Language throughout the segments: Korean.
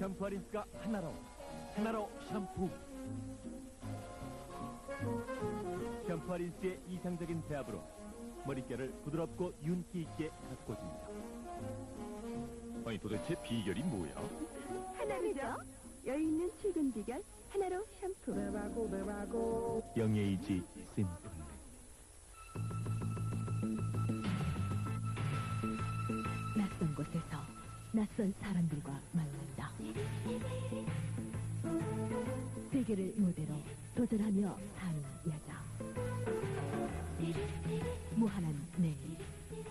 샴푸 아리스가 하나로 하나로 샴푸 샴푸 아리스의 이상적인 배합으로 머릿결을 부드럽고 윤기 있게 가꿔줍니다 아니 도대체 비결이 뭐야? 하나로죠. 여유 있는 출근 비결 하나로 샴푸. 영예이지 심플 낯선 곳에서 낯선 사람들과 만난다. 세계를 무대로 도전하며 사는 여자. 무한한 내일,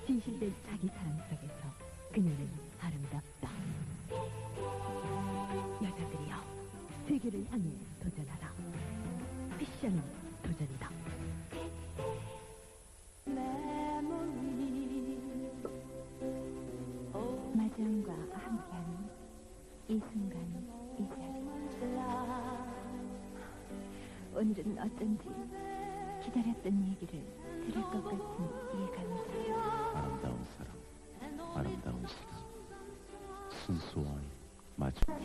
진실된 자기 사랑 속에서 그녀는 아름답다. 여자들이여, 세계를 향해 도전하라. 패션은 이 순간, 이 자리. 오늘은 어쩐지 기다렸던 얘기를 들을 것 같은 예감이다. 아름다운 사랑, 아름다운 사랑. 순수와의 마지막.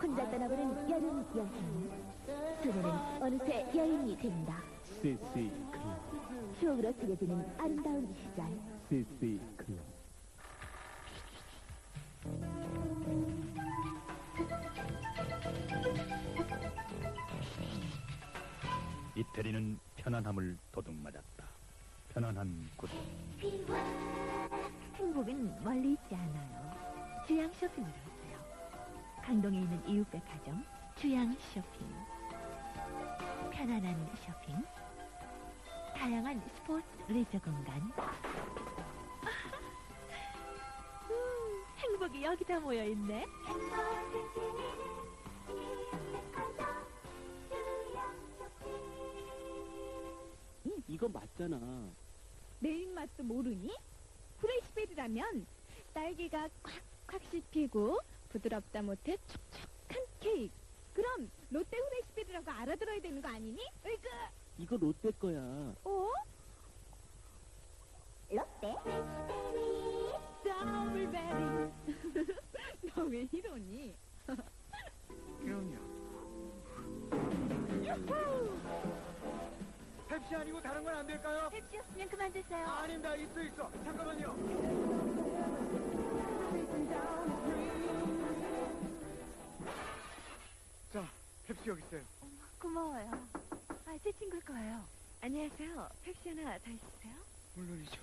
혼자 떠나보는 여름 여행 소녀는 어느새 여인이 된다. CC 클럽. 추억으로 새겨지는 아름다운 시절. CC 클럽. 이태리는 편안함을 도둑맞았다. 편안한 곳. 행복은 멀리 있지 않아요. 주양 쇼핑으로. 강동에 있는 이웃백화점 주양 쇼핑. 편안한 쇼핑. 다양한 스포츠 레저 공간. 음, 행복이 여기 다 모여 있네. 이거 맞잖아. 내 입맛도 모르니? 프레시베리라면 딸기가 콱콱 씹히고 부드럽다 못해 촉촉한 케이크 그럼 롯데 후 레시베리라고 알아들어야 되는 거 아니니? 으이그 이거 롯데 거야. 어? 롯데? 스트로베리 너 왜 이러니? 그럼요. 펩시 아니고 다른 건 안 될까요? 펩시였으면 그만 드세요 아, 아닙니다. 있어 있어. 잠깐만요. 여기 있어요. 고마워요. 아, 제 친구일 거예요. 안녕하세요. 펩시 하나 더 있으세요? 물론이죠.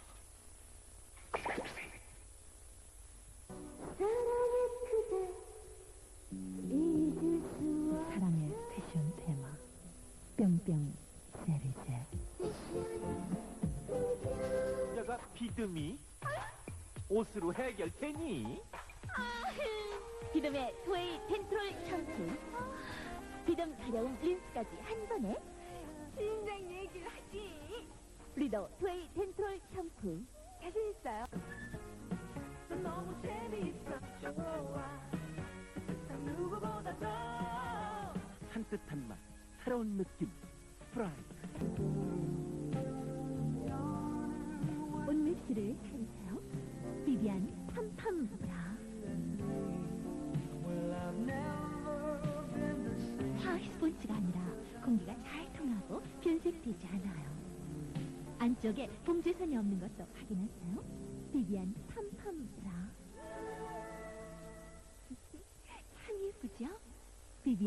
사랑의 패션 테마. 뿅뿅 세르제. 여자가 비듬이 옷으로 해결되니 비듬의 토웨이 텐트롤 샴 가려운 린스까지 한 번에. 진작 얘기를 하지. 리더 토웨이 텐트롤 샴푸. 자신 있어요? 너무 재미있어. 좋아. 누구보다 더 산뜻한 맛 새로운 느낌 프라이드 온맵시를 되지 않아요. 안쪽에 봉제선이 없는 것도 확인했어요. 미비한 팜팜브라. 참 예쁘죠? 비비